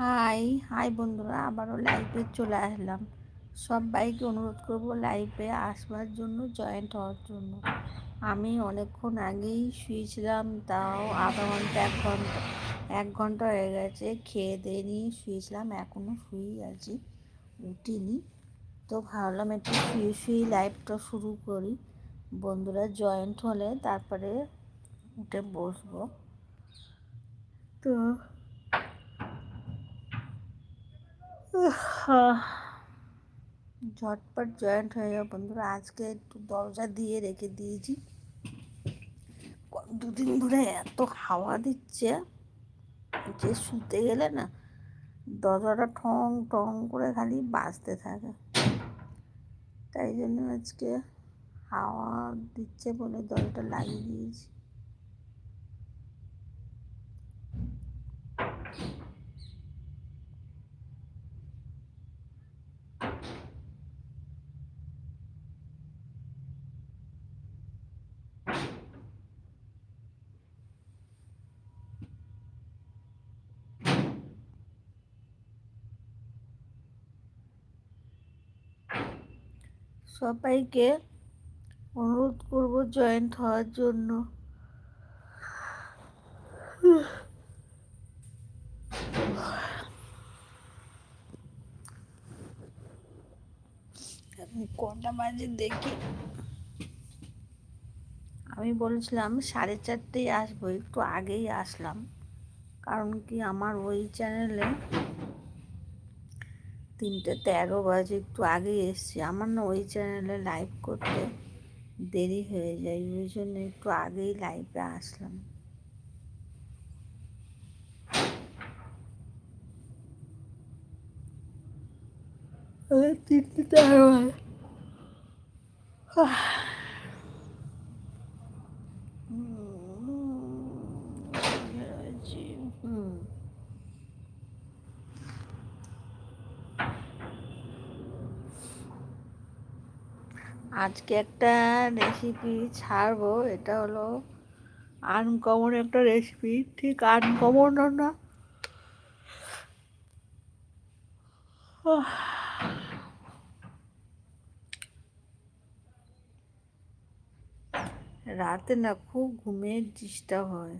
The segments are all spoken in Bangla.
হাই হাই বন্ধুরা, আবারও লাইভে চলে আসলাম। সবাইকে অনুরোধ করব লাইভে আসবার জন্য জয়েন্ট হওয়ার জন্য। আমি অনেকক্ষণ আগেই শুয়েছিলাম, তাও আধা ঘণ্টা, এক ঘণ্টা এক ঘণ্টা হয়ে গেছে। খেয়ে দিয়ে নিয়ে শুয়েছিলাম এখনও শুয়েই আছি, উঠিনি। তো ভাবলাম একটু শুয়ে শুয়ে লাইভটা শুরু করি। বন্ধুরা জয়েন্ট হলে তারপরে উঠে বসবো। তো ঝটপট জয়েন্ট হয়ে যাও বন্ধুরা। আজকে একটু দরজা দিয়ে রেখে দিয়েছি। দুদিন ধরে এত হাওয়া দিচ্ছে। যে শুতে গেলে না দরজাটা ঠং ঠং করে খালি বাজতে থাকে। তাই জন্য আজকে হাওয়া দিচ্ছে বলে দরজাটা লাগিয়ে দিয়েছি। সবাইকে অনুরোধ করব জয়েন্ট হওয়ার জন্য। কোনটা বাজে দেখি। আমি বলেছিলাম সাড়ে চারটেই আসব, একটু আগেই আসলাম। কারণ কি আমার ওই চ্যানেলে তিনটে তেরো বাজে একটু আগে এসছি। আমার না ওই চ্যানেলে লাইভ করতে দেরি হয়ে যায় ওই জন্য একটু আগেই লাইভে আসলাম। তিনটে তেরো হুম। আজকে একটা রেসিপি ছাড়বো, এটা হলো আনকমন একটা রেসিপি ঠিক আনকমন না রাতে না খুব ঘুমের ডিস্টার্ব হয়।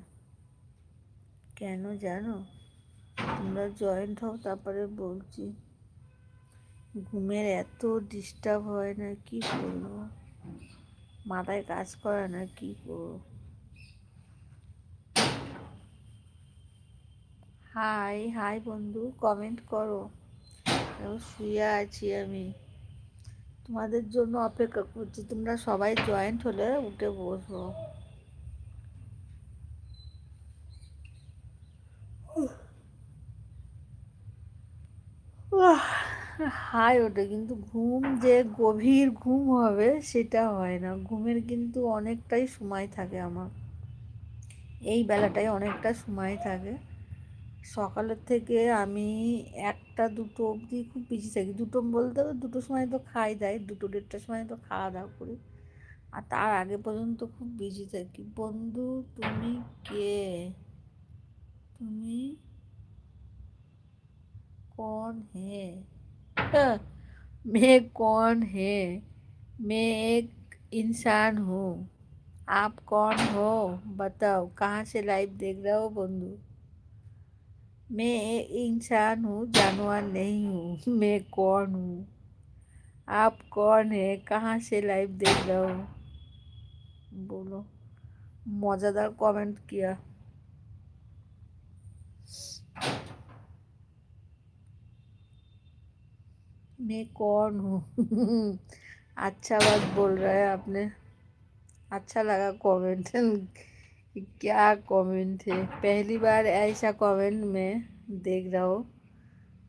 কেন জানো? তোমরা জয়েন্ট হও, তারপরে বলছি। ঘুমের এত ডিস্টার্ব হয় না, কি করব মাথায় কাজ করে না, কি করব? হাই হাই বন্ধু কমেন্ট করো। শুয়ে আছি আমি। তোমাদের জন্য অপেক্ষা করছি, তোমরা সবাই জয়েন্ট হলে উঠে বসবো হাই ওঠে কিন্তু ঘুম যে গভীর ঘুম হবে সেটা হয় না। ঘুমের কিন্তু অনেকটাই সময় থাকে আমার। এই বেলাটায় অনেকটা সময় থাকে। সকালের থেকে আমি একটা, দুটো অবধি খুব বিজি থাকি। দুটো বলতে হবে দুটো সময় তো খাই দেয়, দুটো, দেড়টার সময় তো খাওয়া দাওয়া করি। আর তার আগে পর্যন্ত খুব বিজি থাকি। বন্ধু, তুমি কে? তুমি কোন হে? मैं कौन है? मैं एक इंसान हूँ। आप कौन हो? बताओ, कहाँ से लाइव देख रहे हो बंधु? मैं एक इंसान हूँ, जानवर नहीं हूँ, मैं कौन हूँ? आप कौन है? कहाँ से लाइव देख रहे हो? बोलो। मज़ेदार कमेंट किया। मैं कौन हूँ? अच्छा बात बोल रहा है आपने। अच्छा लगा कमेंट क्या कमेंट है पहली बार ऐसा कमेंट में देख रहा हूँ।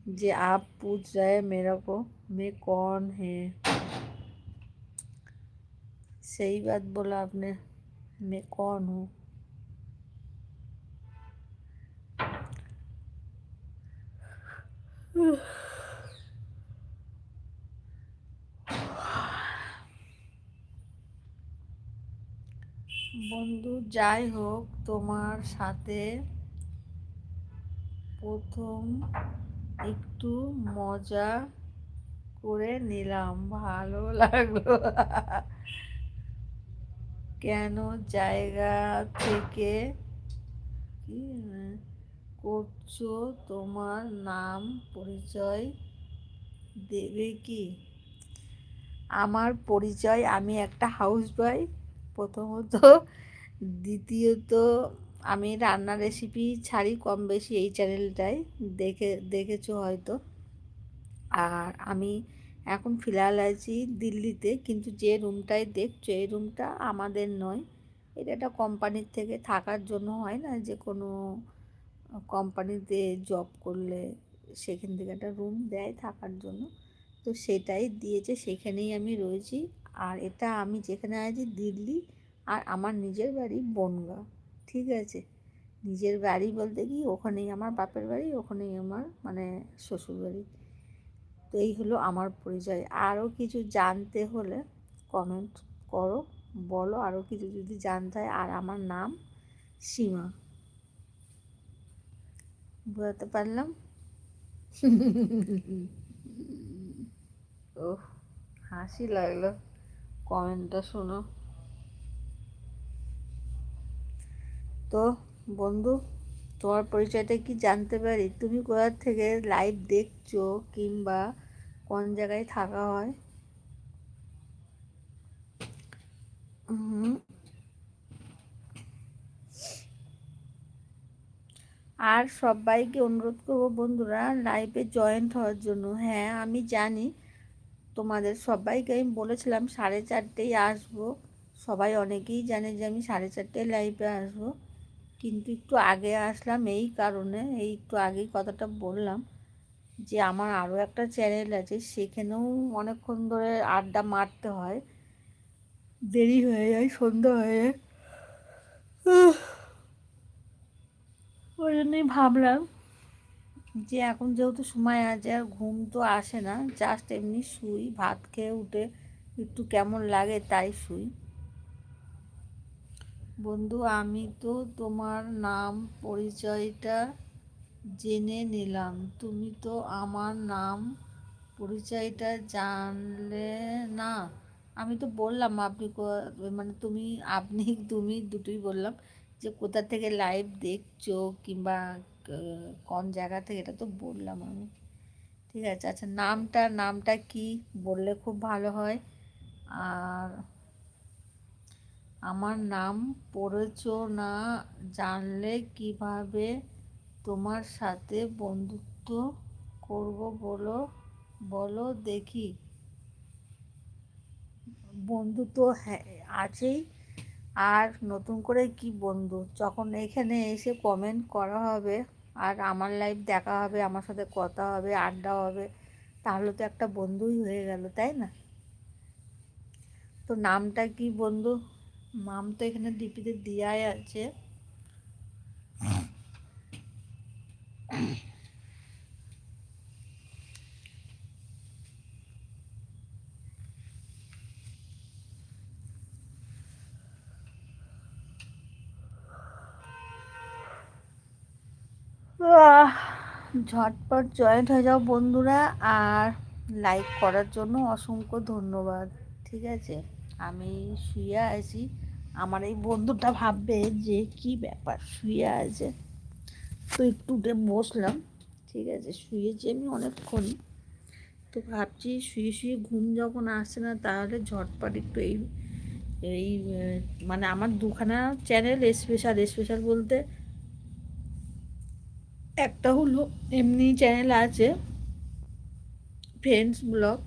जे, आप पूछ रहे हैं मेरे को, मैं कौन है? सही बात बोला आपने, मैं कौन हूँ? বন্ধু, যাই হোক, তোমার সাথে প্রথম একটু মজা করে নিলাম। ভালো লাগল। কেন জায়গা থেকে কি করছ? তোমার নাম পরিচয় দেবে কি? আমার পরিচয়, আমি একটা হাউস ওয়াইফ প্রথমত দ্বিতীয়ত আমি রান্নার রেসিপি ছাড়ি কম বেশি এই চ্যানেলটায় দেখে, দেখেছ হয়তো। আর আমি এখন ফিলহাল আছি দিল্লিতে, কিন্তু যে রুমটায় দেখছ, এই রুমটা আমাদের নয়। এটা একটা কোম্পানির থেকে থাকার জন্য হয় না, যে কোনো কোম্পানিতে জব করলে সেখান থেকে একটা রুম দেয় থাকার জন্য। তো সেটাই দিয়েছে, সেখানেই আমি রয়েছি। আর এটা আমি যেখানে আছি দিল্লি আর আমার নিজের বাড়ি বনগাঁ, ঠিক আছে? নিজের বাড়ি বলতে কি ওখানেই আমার বাপের বাড়ি, ওখানেই আমার মানে শ্বশুর বাড়ি। তো এই হলো আমার পরিচয়। আরও কিছু জানতে হলে কমেন্ট করো, বলো। আরও কিছু যদি জানতে হয়, আর আমার নাম সীমা। বোঝাতে পারলাম? ও হাসি লাগল। কমেন্টটা শোনো। তো বন্ধু, তোমার পরিচয়টা কি জানতে পারি? তুমি কোথা থেকে লাইভ দেখছ কিংবা কোন জায়গায় থাকা হয়? আর সবাইকে অনুরোধ করব বন্ধুরা লাইভে জয়েন্ট হওয়ার জন্য। হ্যাঁ আমি জানি তোমাদের সবাইকে আমি বলেছিলাম সাড়ে চারটেই আসব। সবাই অনেকেই জানে যে আমি সাড়ে চারটেয় লাইভে আসব। কিন্তু একটু আগে আসলাম এই কারণে, এই একটু আগেই কথাটা বললাম যে আমার আরও একটা চ্যানেল আছে, সেখানেও অনেকক্ষণ ধরে আড্ডা মারতে হয়। দেরি হয়ে যায় সন্ধ্যা হয়ে যায়। ওই জন্যই ভাবলাম যে এখন যেহেতু সময় আছে, আর ঘুম তো আসে না জাস্ট এমনি শুই, ভাত খেয়ে উঠে একটু কেমন লাগে তাই শুই। বন্ধু, আমি তো তোমার নাম পরিচয়টা জেনে নিলাম। তুমি তো আমার নাম পরিচয়টা জানলে না? আমি তো বললাম আপনি মানে তুমি, আপনি, তুমি দুটোই বললাম যে কোথা থেকে লাইভ দেখছ কিংবা কোন জায়গা থেকে এটা তো বললাম আমি। ঠিক আছে আচ্ছা নামটা নামটা কি বললে খুব ভালো হয়। আর আমার নাম পড়েছ না জানলে কীভাবে তোমার সাথে বন্ধুত্ব করব বলো বলো দেখি। বন্ধু তো হ্যাঁ আছেই। আর নতুন করে কি বন্ধু যখন এখানে এসে কমেন্ট করা হবে আর আমার লাইফ দেখা হবে, আমার সাথে কথা হবে, আড্ডা হবে, তাহলে তো একটা বন্ধুই হয়ে গেল, তাই না? তো নামটা কি বন্ধু? নাম তো এখানে ডিপিতে দেওয়াই আছে। ঝটপট জয়েন্ট হয়ে যাও বন্ধুরা, আর লাইক করার জন্য অসংখ্য ধন্যবাদ, ঠিক আছে? আমি শুয়ে আছি। আমার এই বন্ধুটা ভাববে যে কি ব্যাপার, শুয়ে আছে। তো একটু উঠে বসলাম, ঠিক আছে? শুয়েছি আমি অনেকক্ষণ। তো ভাবছি শুয়ে শুয়ে ঘুম যখন আসছে না, তাহলে ঝটপট একটু এই এই মানে আমার দুখানা চ্যানেল স্পেশাল স্পেশাল বলতে একটা হলো এমনি চ্যানেল আছে ফ্রেন্ডস ব্লগ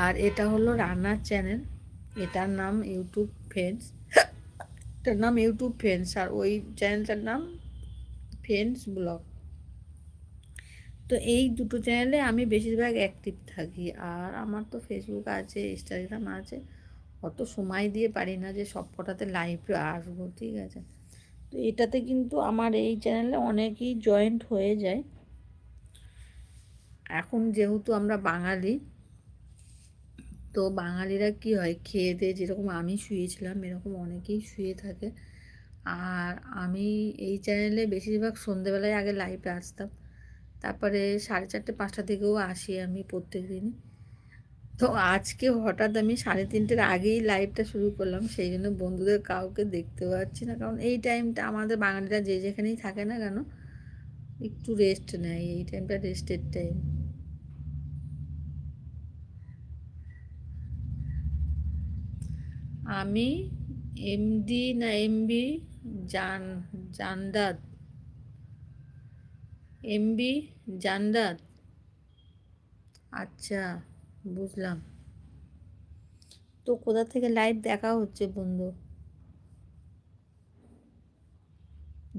আর এটা হলো রান্নার চ্যানেল এটার নাম ইউটিউব ফ্রেন্ডস এটার নাম ইউটিউব ফ্রেন্ডস আর ওই চ্যানেলটার নাম ফ্রেন্ডস ব্লগ তো এই দুটো চ্যানেলে আমি বেশিরভাগ অ্যাক্টিভ থাকি, আর আমার তো ফেসবুক আছে ইনস্টাগ্রাম আছে, অত সময় দিয়ে পারি না যে সব কটাতে লাইভে আসব, ঠিক আছে? তো এটাতে কিন্তু আমার এই চ্যানেলে অনেকেই জয়েন্ট হয়ে যায়। এখন যেহেতু আমরা বাঙালি, তো বাঙালিরা কি হয়, খেয়ে দিয়ে যেরকম আমি শুয়েছিলাম, এরকম অনেকেই শুয়ে থাকে। আর আমি এই চ্যানেলে বেশিরভাগ সন্ধেবেলায় আগে লাইভে আসতাম। তারপরে সাড়ে চারটে পাঁচটা থেকেও আসি আমি প্রত্যেক দিনই তো আজকে হঠাৎ আমি সাড়ে তিনটের আগেই লাইভটা শুরু করলাম, সেই জন্য বন্ধুদের কাউকে দেখতে পাচ্ছি না। কারণ এই টাইমটা আমাদের বাঙালিরা যে যেখানেই থাকে না কেন, একটু রেস্ট নেয়। এই টাইমটা রেস্টের টাইম আমি এমডি না এমবি জান, জান্দাত। এমবি জান্দাত। আচ্ছা। বুঝলাম। তো কোথা থেকে লাইভ দেখা হচ্ছে বন্ধু?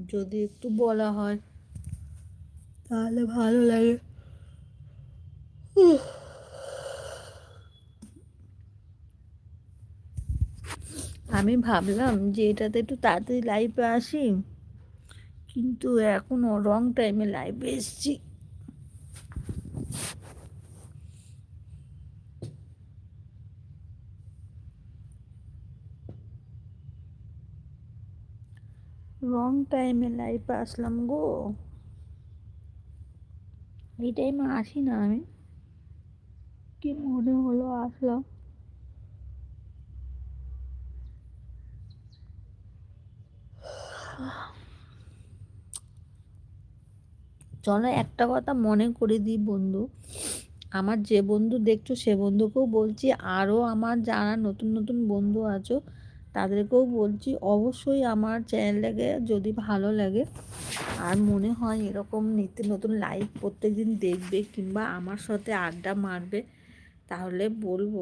যদি একটু বলা হয়। তাহলে ভালো লাগে। আমি ভাবলাম যে এটাতে একটু তাড়াতাড়ি লাইভে আসি। কিন্তু এখনও রং টাইমে লাইভে এসছি। রং টাইমে লাইভে আসলাম গো এই টাইমে আসি না আমি। কি মনে হলো আসলাম চলো একটা কথা মনে করে দিই বন্ধু। আমার যে বন্ধু দেখছ, সে বন্ধুকেও বলছি আরও আমার যারা নতুন নতুন বন্ধু আছো তাদেরকেও বলছি, অবশ্যই আমার চ্যানেলটাকে যদি ভালো লাগে, আর মনে হয় এরকম নিত্য নতুন লাইভ প্রত্যেক দিন দেখবে কিংবা আমার সাথে আড্ডা মারবে, তাহলে বলব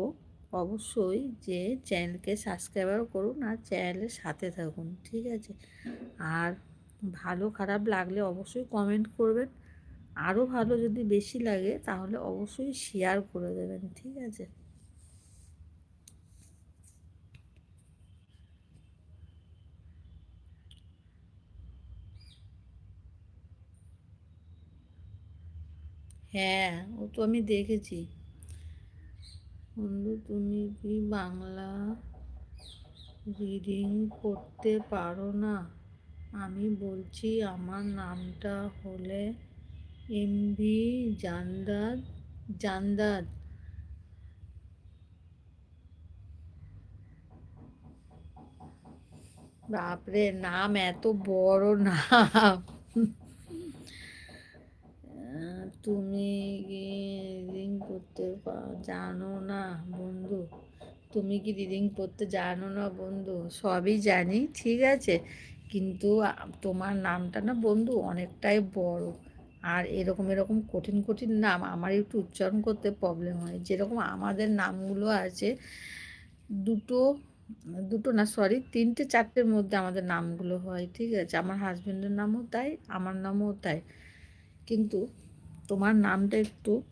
অবশ্যই যে চ্যানেলকে সাবস্ক্রাইবার করুন আর চ্যানেলের সাথে থাকুন, ঠিক আছে? আর ভালো খারাপ লাগলে অবশ্যই কমেন্ট করবেন, আরও ভালো যদি বেশি লাগে তাহলে অবশ্যই শেয়ার করে দেবেন, ঠিক আছে? হ্যাঁ ও তো আমি দেখেছি। বন্ধু, তুমি কি বাংলা রিডিং করতে পারো না? আমি বলছি, আমার নামটা হলে এমভি জান্দাদ জান্দাদ। বাপরে, নাম এত বড় নাম। তুমি রিডিং করতে জানো না বন্ধু? তুমি কি রিডিং করতে জানো না বন্ধু? সবই জানি, ঠিক আছে। কিন্তু তোমার নামটা না বন্ধু অনেকটাই বড়। আর এরকম এরকম কঠিন কঠিন নাম আমার একটু উচ্চারণ করতে প্রবলেম হয়। যেরকম আমাদের নামগুলো আছে, দুটো দুটো না সরি তিনটে, চারটের মধ্যে আমাদের নামগুলো হয়, ঠিক আছে। আমার হাজব্যান্ডের নামও তাই, আমার নামও তাই। কিন্তু তোমার নামটা একটু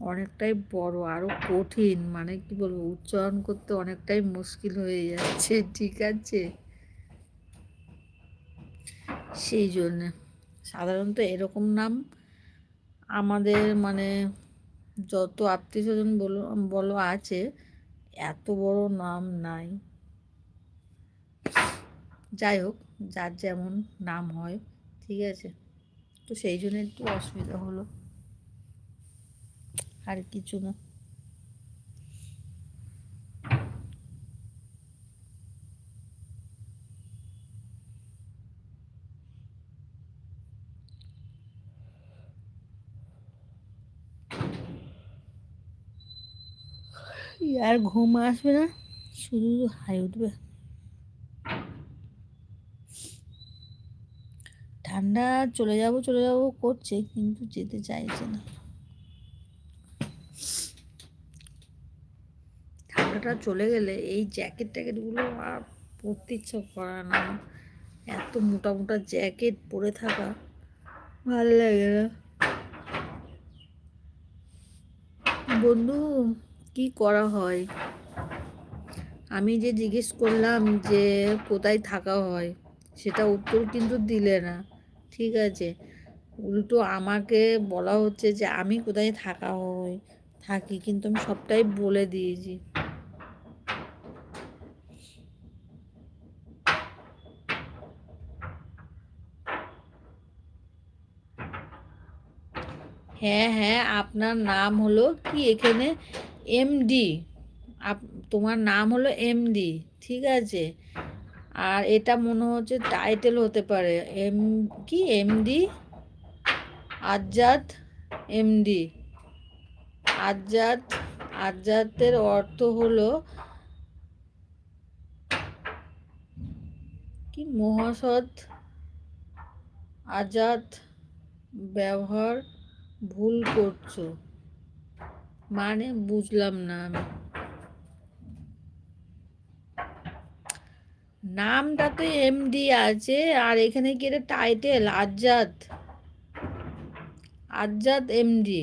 অনেকটাই বড় আরও কঠিন। মানে কি বলব, উচ্চারণ করতে অনেকটাই মুশকিল হয়ে যাচ্ছে, ঠিক আছে? সেই জন্যে। সাধারণত এরকম নাম আমাদের মানে যত আত্মীয় স্বজন বলো বলো আছে, এত বড় নাম নাই। যাই হোক, যার যেমন নাম হয়, ঠিক আছে? তো সেই জন্য একটু অসুবিধা হলো। আর কিছু না। আর ঘুম আসবে না, শুধু হাই উঠবে। ঠান্ডা চলে যাব চলে যাব করছে, কিন্তু যেতে চাইছে না। ঠান্ডাটা চলে গেলে এই জ্যাকেট ট্যাকেটগুলো আর পরতে ইচ্ছা করে না। এত মোটা মোটা জ্যাকেট পরে থাকা ভালো লাগে না। বন্ধু, কি করা হয়? আমি যে জিজ্ঞেস করলাম যে কোথায় থাকা হয়, সেটা উত্তর কিন্তু দিলে না। ঠিক আছে, উল্টো আমাকে বলা হচ্ছে যে আমি কোথায় থাকা হয়, থাকি, কিন্তু আমি সবটাই বলে দিয়েছি। হ্যাঁ হ্যাঁ আপনার নাম হলো কি এখানে? এমডি আপ, তোমার নাম হলো এমডি ঠিক আছে? আর এটা মনে হচ্ছে টাইটেল হতে পারে। এম, কি? এমডি আজাদ এমডি আজাদ, আজাদের অর্থ হলো কি? মহাসৎ, আজাদ, ব্যবহার ভুল করছ। মানে বুঝলাম না আমি। নামটা তো এমডি আছে, আর এখানে কি এটা টাইটেল আজাদ আজাদ এমডি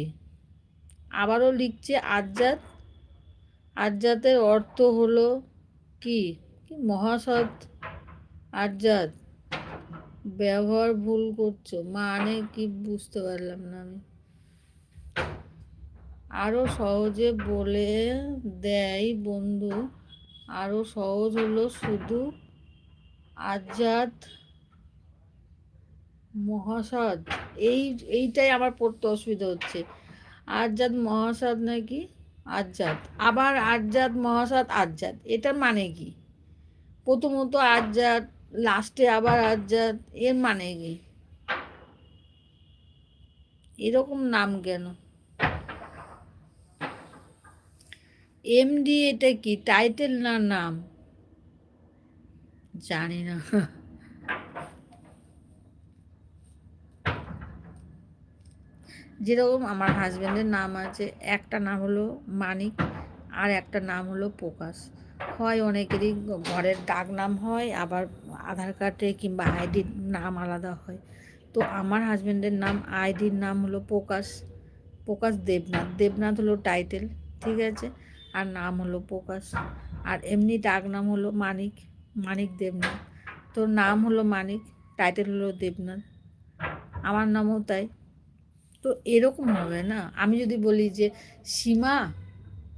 আবারও লিখছে আজাদ আজাদের অর্থ হলো কি? কি মহাসৎ? আজাদ ব্যবহার ভুল করছ। মানে কি বুঝতে পারলাম না আমি। আরও সহজে বলে দেয় বন্ধু। আরও সহজ হলো শুধু আজাদ মহাসাদ। এই, এইটাই আমার পড়তে অসুবিধা হচ্ছে। আজাদ মহাসাদ নাকি? আজাদ। আবার আজাদ মহাসাদ আজাদ। এটার মানে কি? প্রথমত আজাদ, লাস্টে আবার আজাদ, এর মানে কি? এরকম নাম কেন? এমডি এটা কি? টাইটেল না নাম? জানি না। যেরকম আমার হাজব্যান্ডের নাম আছে, একটা নাম হলো মানিক আর একটা নাম হলো প্রকাশ। হয় অনেকেরই ঘরের ডাক নাম হয়, আবার আধার কার্ডে কিংবা আইডির নাম আলাদা হয়। তো আমার হাজব্যান্ডের নাম আইডির নাম হলো প্রকাশ প্রকাশ দেবনাথ। দেবনাথ হলো টাইটেল ঠিক আছে? আর নাম হলো প্রকাশ। আর এমনি ডাক নাম হলো মানিক মানিক দেবনাথ। তোর নাম হলো মানিক টাইটেল হলো দেবনাথ। আমার নামও তাই। তো এরকম হবে না? আমি যদি বলি যে সীমা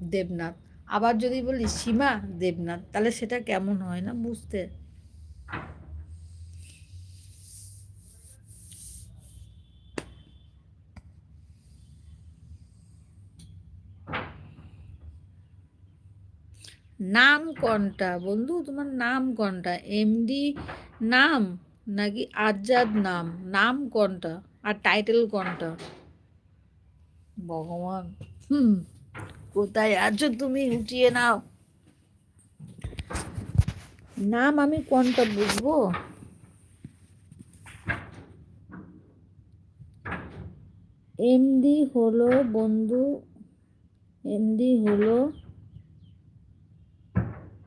দেবনাথ, আবার যদি বলি সীমা দেবনাথ, তাহলে সেটা কেমন হয় না বুঝতে? নাম কোনটা বন্ধু তোমার নাম কোনটা এমডি নাম নাকি আজাদ নাম? নাম কোনটা আর টাইটেল কোনটা ভগবান, হুম, কোথায় আছো তুমি উঠিয়ে নাও। নাম আমি কোনটা বুঝব? এমডি হলো বন্ধু এমডি হলো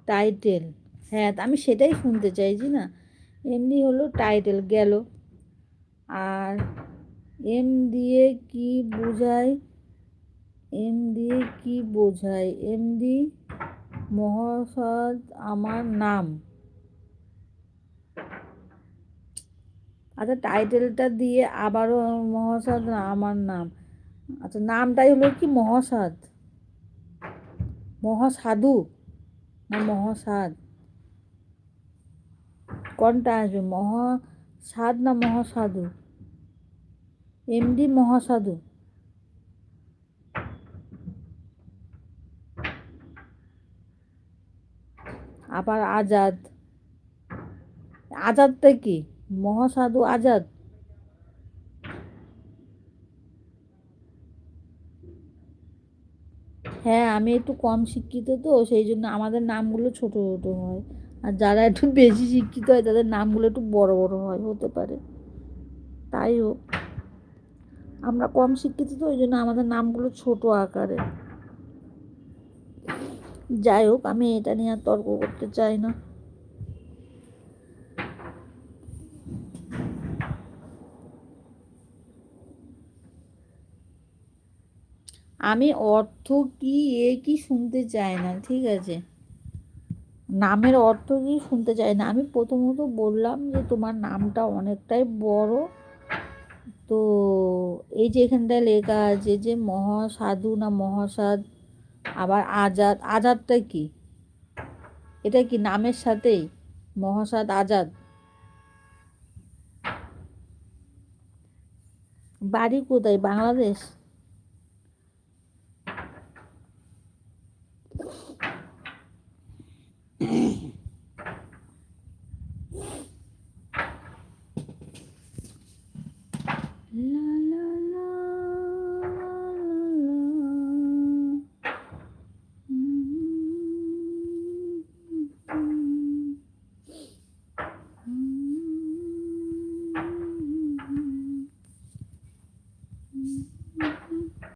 টাইটেল। হ্যাঁ আমি সেটাই শুনতে চাইছি না। এমনি হলো টাইটেল গেল। আর এম দিয়ে কি বোঝায়? এম দিয়ে কি বোঝায়? এম ডি মহাসাদ আমার নাম। আচ্ছা টাইটেলটা দিয়ে আবারও মহাসাদ আমার নাম। আচ্ছা নামটাই হলো কি মহাসাদ? মহাসাধু। না মহাসাদ। কোনটা আসবে? মহাসাদ না মহাসাধু এমডি মহাসাধু আবার আজাদ। আজাদটা কি? মহাসাধু আজাদ হ্যাঁ আমি একটু কম শিক্ষিত তো, সেই জন্য আমাদের নামগুলো ছোট ছোটো হয়। আর যারা একটু বেশি শিক্ষিত হয়, তাদের নামগুলো একটু বড় বড় হয়, হতে পারে। তাই হোক। আমরা কম শিক্ষিত তো, ওই জন্য আমাদের নামগুলো ছোট আকারে। যাই হোক, আমি এটা নিয়ে আর তর্ক করতে চাই না। আমি অর্থ কি, এ কি শুনতে চাই না, ঠিক আছে? নামের অর্থ কি শুনতে চাই না। আমি প্রথমত বললাম যে তোমার নামটা অনেকটাই বড়। তো এই যে এখানটায় লেখা আছে যে মহাসাধু না মহাসাদ আবার আজাদ। আজাদটা কি? এটা কি নামের সাথেই? মহাসাদ আজাদ? বাড়ি কোথায়? বাংলাদেশ?